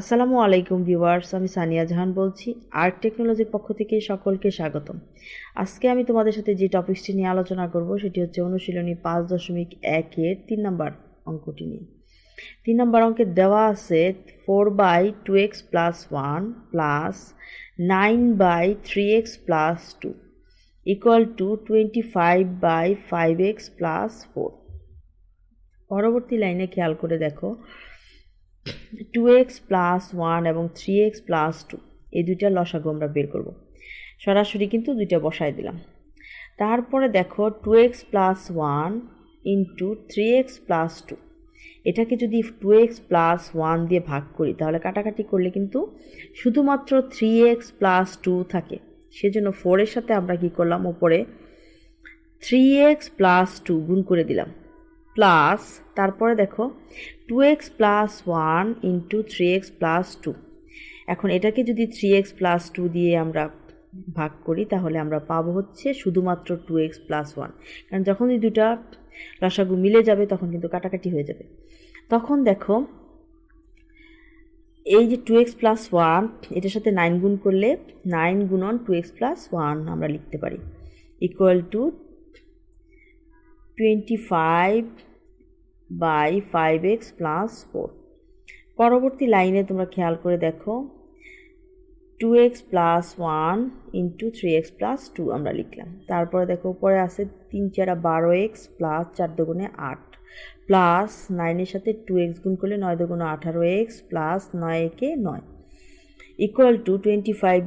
আসসালামু আলাইকুম ভিউয়ার্স, আমি সানিয়া জাহান বলছি। আর্ট টেকনোলজির পক্ষ থেকে সকলকে স্বাগতম। আজকে আমি তোমাদের সাথে যে টপিকসটি নিয়ে আলোচনা করব, সেটি হচ্ছে অনুশীলনী পাঁচ দশমিক একের তিন নম্বর অঙ্কটি নিয়ে। তিন নম্বর অঙ্কে দেওয়া আছে four by two x plus one plus nine by three x plus two equal to twenty five by five x plus four পরবর্তী লাইনে খেয়াল করে দেখো টু এক্স প্লাস ওয়ান এবং থ্রি এক্স প্লাস টু এই দুইটা লসাগু আমরা বের করব। সরাসরি কিন্তু দুইটা বসায় দিলাম। তারপরে দেখো two x plus one into three x plus two এটাকে যদি টু এক্স প্লাস ওয়ান দিয়ে ভাগ করি, তাহলে কাটাকাটি করলে কিন্তু শুধুমাত্র থ্রি এক্স প্লাস টু থাকে। সেজন্য ফোরের সাথে আমরা কি করলাম? ওপরে থ্রি এক্স প্লাস টু গুণ করে দিলাম। প্লাস তারপরে দেখো two x plus one into three x plus two এখন এটাকে যদি থ্রি এক্স প্লাস টু দিয়ে আমরা ভাগ করি, তাহলে আমরা পাবো হচ্ছে শুধুমাত্র টু এক্স প্লাস ওয়ান কারণ যখন এই দুটা লসাগু মিলে যাবে, তখন কিন্তু কাটাকাটি হয়ে যাবে। তখন দেখো, এই যে টু এক্স প্লাস ওয়ান এটার সাথে নাইন গুণ করলে নাইন গুণন টু এক্স প্লাস ওয়ান আমরা লিখতে পারি। Equal to twenty five by five x plus four. পরবর্তী লাইনে তোমরা খেয়াল করে দেখো, two x plus one into three x plus two আমরা লিখলাম। তারপরে দেখো, উপরে আছে তিন চারা বারো এক্স প্লাস চার দুগুণে আট। প্লাস নাইনের সাথে টু এক্স গুণ করলে নয় দুগুণে আঠারো এক্স প্লাস নয় একে নয়। Equal to twenty five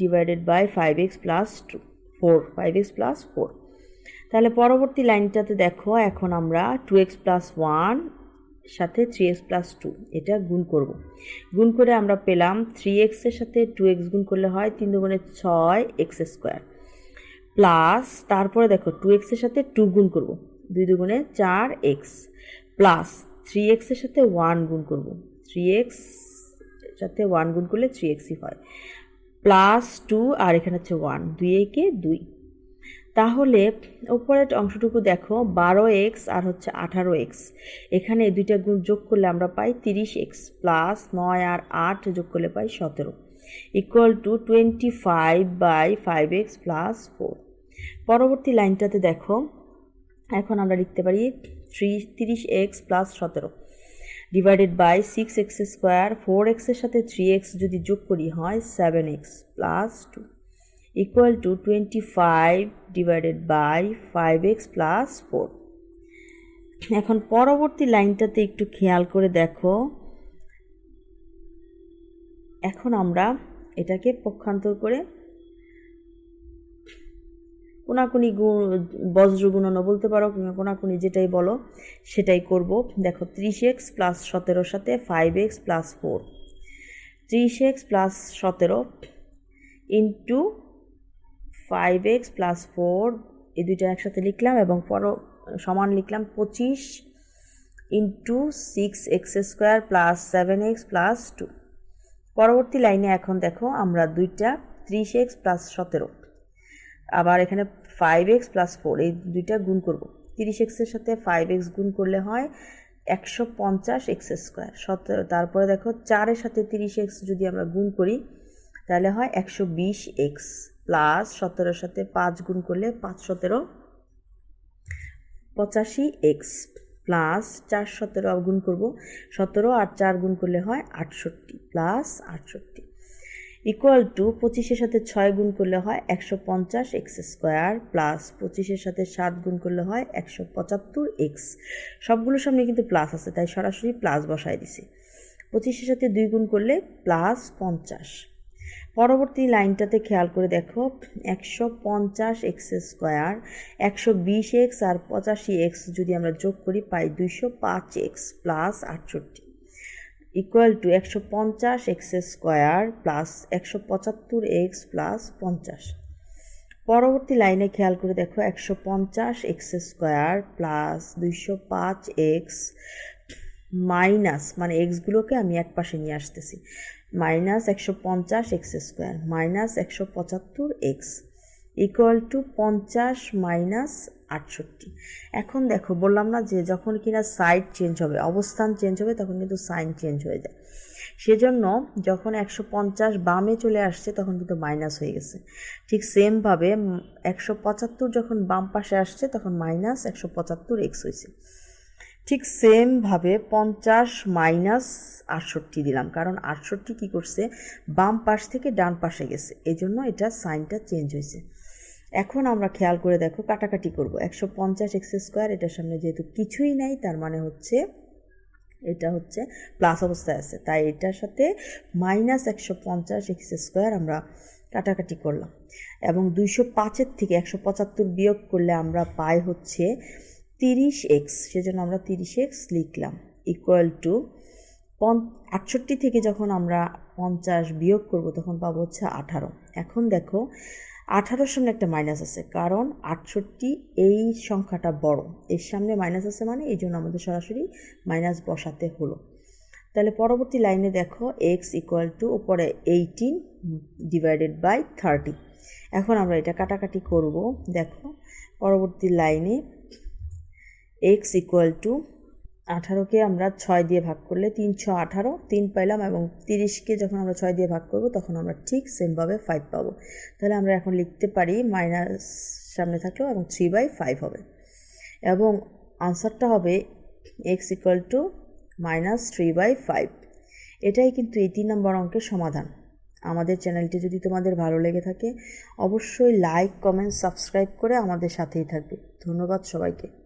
divided by five x plus two, four, five x plus four. তাহলে পরবর্তী লাইনটাতে দেখো, এখন আমরা টু এক্স প্লাস ওয়ান সাথে থ্রি এক্স প্লাস টু এটা গুণ করব। গুণ করে আমরা পেলাম থ্রি এক্সের সাথে টু এক্স গুণ করলে হয় তিন দুগুণে ছয় এক্স স্কোয়ার প্লাস তারপরে দেখো টু এক্সের সাথে টু গুণ করব, দুই দুগুণে চার এক্স প্লাস থ্রি এক্সের সাথে ওয়ান গুণ করব থ্রি এক্স সাথে ওয়ান গুণ করলে থ্রি এক্সই হয় প্লাস টু আর এখানে হচ্ছে ওয়ান দুই একে দুই। তাহলে ওপরের অংশটুকু দেখো, বারো এক্স আর হচ্ছে আঠারো এক্স এখানে দুইটা গুণ যোগ করলে আমরা পাই তিরিশ এক্স প্লাস নয় আর আট যোগ করলে পাই সতেরো। Equal to twenty five by five x plus four পরবর্তী লাইনটাতে দেখো, এখন আমরা লিখতে পারি থ্রি তিরিশ এক্স প্লাস সতেরো। Divided by six x square four এক্সের সাথে থ্রি এক্স যদি যোগ করি হয় seven x plus two two twenty five divided by five x plus four এখন পরবর্তী লাইনটাতে একটু খেয়াল করে দেখো। এখন আমরা এটাকে পক্ষান্তর করে কোনাকুনি বজ্র গুণনও বলতে পারো কিংবা কোনাকুনি যেটাই বলো, সেটাই করব। দেখো, ত্রিশ এক্স প্লাস সতেরোর সাথে ফাইভ এক্স প্লাস ফোর ত্রিশ এক্স প্লাস সতেরো into five x plus four এই দুইটা একসাথে লিখলাম এবং পর, সমান লিখলাম পঁচিশ into six x square plus seven x plus two পরবর্তী লাইনে এখন দেখো আমরা দুইটা ত্রিশ এক্স প্লাস সতেরো। আবার এখানে ফাইভ এক্স প্লাস ফোর এই দুইটা গুণ করব। তিরিশ এক্সের সাথে ফাইভ এক্স গুণ করলে হয় একশো পঞ্চাশ এক্স স্কোয়ার সতেরো, তারপরে দেখো চারের সাথে তিরিশ এক্স যদি আমরা গুণ করি, তাহলে হয় একশো বিশ এক্স প্লাস সতেরোর সাথে পাঁচ গুণ করলে পাঁচ সতেরো। পঁচাশি এক্স প্লাস চার সতেরো গুণ করব। সতেরো আর চার গুণ করলে হয় আটষট্টি প্লাস আটষট্টি। ইকুয়াল টু পঁচিশের সাথে ছয় গুণ করলে হয় একশো পঞ্চাশ এক্স স্কোয়ার প্লাস পঁচিশের সাথে সাত গুণ করলে হয় একশো পঁচাত্তর এক্স। সবগুলোর সামনে কিন্তু প্লাস আছে, তাই সরাসরি প্লাস বসায় দিছি। পঁচিশের সাথে দুই গুণ করলে প্লাস পঞ্চাশ। পরবর্তী লাইনটাতে খেয়াল করে দেখো, একশো পঞ্চাশ এক্স স্কোয়ার, একশো বিশ এক্স আর পঁচাশি এক্স যদি আমরা যোগ করি পাই দুইশো পাঁচ এক্স প্লাস আটষট্টি। ইকুয়াল টু একশো পঞ্চাশ এক্স স্কোয়ার প্লাস একশো পঁচাত্তর এক্স প্লাস পঞ্চাশ। পরবর্তী লাইনে খেয়াল করে দেখো, একশো পঞ্চাশ এক্স স্কোয়ার প্লাস দুইশো পাঁচ এক্স মাইনাস মানে এক্সগুলোকে আমি এক পাশে নিয়ে আসতেছি। মাইনাস একশো পঞ্চাশ এক্স স্কোয়ার, মাইনাস একশো পঁচাত্তর এক্স ইকুয়াল টু পঞ্চাশ মাইনাস আটষট্টি। এখন দেখো, বললাম না যে যখন কিনা সাইড চেঞ্জ হবে, অবস্থান চেঞ্জ হবে, তখন কিন্তু সাইন চেঞ্জ হয়ে যায়। সেজন্য যখন একশো পঞ্চাশ বামে চলে আসছে, তখন কিন্তু মাইনাস হয়ে গেছে। ঠিক সেমভাবে একশো পঁচাত্তর যখন বাম পাশে আসছে, তখন মাইনাস একশো পঁচাত্তর এক্স হয়েছে। ঠিক সেমভাবে পঞ্চাশ মাইনাস আটষট্টি দিলাম। কারণ আটষট্টি কী করছে? বাম পাশ থেকে ডান পাশে গেছে। এই জন্য এটা সাইনটা চেঞ্জ হয়েছে। এখন আমরা খেয়াল করে দেখো, কাটাকাটি করব। একশো পঞ্চাশ এক্স স্কোয়ার এটার সামনে যেহেতু কিছুই নাই, তার মানে হচ্ছে এটা হচ্ছে প্লাস অবস্থায় আছে। তাই এটার সাথে মাইনাস একশো পঞ্চাশ এক্স স্কোয়ার আমরা কাটাকাটি করলাম। এবং দুইশো পাঁচের থেকে একশো পঁচাত্তর বিয়োগ করলে আমরা পাই হচ্ছে তিরিশ এক্স সেজন্য আমরা তিরিশ এক্স লিখলাম ইকুয়াল টু পন, আটষট্টি থেকে যখন আমরা পঞ্চাশ বিয়োগ করব, তখন পাবো হচ্ছে আঠারো। এখন দেখো, আঠারোর সামনে একটা মাইনাস আছে, কারণ আটষট্টি এই সংখ্যাটা বড়। এর সামনে মাইনাস আছে মানে এই জন্য আমাদের সরাসরি মাইনাস বসাতে হলো। তাহলে পরবর্তী লাইনে দেখো এক্স ইকুয়াল টু উপরে এইটিন ডিভাইডেড বাই থার্টি এখন আমরা এটা কাটাকাটি করব, দেখো, পরবর্তী লাইনে এক্স ইকুয়াল টু আঠারোকে আমরা ছয় দিয়ে ভাগ করলে তিনশো আঠারো, তিন পাইলাম এবং তিরিশকে যখন আমরা ছয় দিয়ে ভাগ করব তখন আমরা ঠিক সেমভাবে ফাইভ পাবো। তাহলে আমরা এখন লিখতে পারি মাইনাস সামনে থাকলেও এবং থ্রি বাই ফাইভ হবে। এবং আনসারটা হবে x equal to minus three by five এটাই কিন্তু এই তিন নম্বর অঙ্কের সমাধান। আমাদের চ্যানেলটি যদি তোমাদের ভালো লেগে থাকে, অবশ্যই লাইক কমেন্ট সাবস্ক্রাইব করে আমাদের সাথেই থাকবে। ধন্যবাদ সবাইকে।